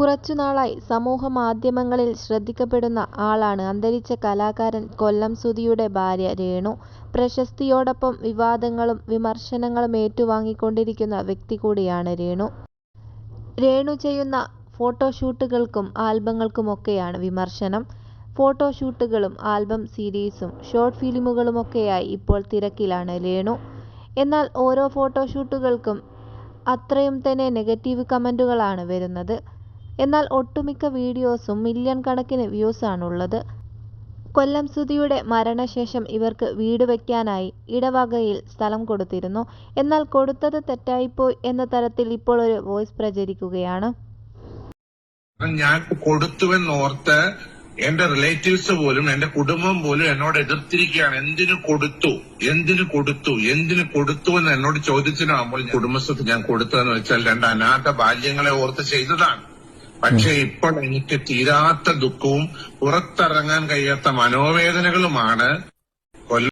കുറച്ചുനാളായി സമൂഹ മാധ്യമങ്ങളിൽ ശ്രദ്ധിക്കപ്പെടുന്ന ആളാണ് അന്തരിച്ച കലാകാരൻ കൊല്ലം സുധിയുടെ ഭാര്യ രേണു. പ്രശസ്തിയോടൊപ്പം വിവാദങ്ങളും വിമർശനങ്ങളും ഏറ്റുവാങ്ങിക്കൊണ്ടിരിക്കുന്ന വ്യക്തി കൂടിയാണ് രേണു. രേണു ചെയ്യുന്ന ഫോട്ടോഷൂട്ടുകൾക്കും ആൽബങ്ങൾക്കുമൊക്കെയാണ് വിമർശനം. ഫോട്ടോഷൂട്ടുകളും ആൽബം സീരീസും ഷോർട്ട് ഫിലിമുകളുമൊക്കെയായി ഇപ്പോൾ തിരക്കിലാണ് രേണു. എന്നാൽ ഓരോ ഫോട്ടോഷൂട്ടുകൾക്കും അത്രയും തന്നെ നെഗറ്റീവ് കമന്റുകളാണ് വരുന്നത്. എന്നാൽ ഒട്ടുമിക്ക വീഡിയോസും മില്യൺ കണക്കിന് വ്യൂസാണുള്ളത്. കൊല്ലം സുധിയുടെ മരണശേഷം ഇവർക്ക് വീട് വയ്ക്കാനായി ഇടവകയിൽ സ്ഥലം കൊടുത്തിരുന്നു. എന്നാൽ കൊടുത്തത് തെറ്റായിപ്പോയി എന്ന തരത്തിൽ ഇപ്പോൾ ഒരു വോയിസ് പ്രചരിക്കുകയാണ്. ഞാൻ കൊടുത്തുവെന്നോർത്ത് എന്റെ റിലേറ്റീവ്സ് പോലും എന്റെ കുടുംബം പോലും എന്നോട് എതിർത്തിരിക്കുകയാണ് എന്തിനു കൊടുത്തു എന്തിനു കൊടുത്തു എന്തിനു കൊടുത്തു എന്ന് എന്നോട് ചോദിച്ചതിനാകുമ്പോൾ കുടുംബസ്വത്ത് ഞാൻ കൊടുത്തതെന്ന് വെച്ചാൽ രണ്ട് അനാഥ ബാല്യങ്ങളെ ഓർത്ത് ചെയ്തതാണ് പക്ഷെ ഇപ്പോൾ എനിക്ക് തീരാത്ത ദുഃഖവും പുറത്തിറങ്ങാൻ കഴിയാത്ത മനോവേദനകളുമാണ്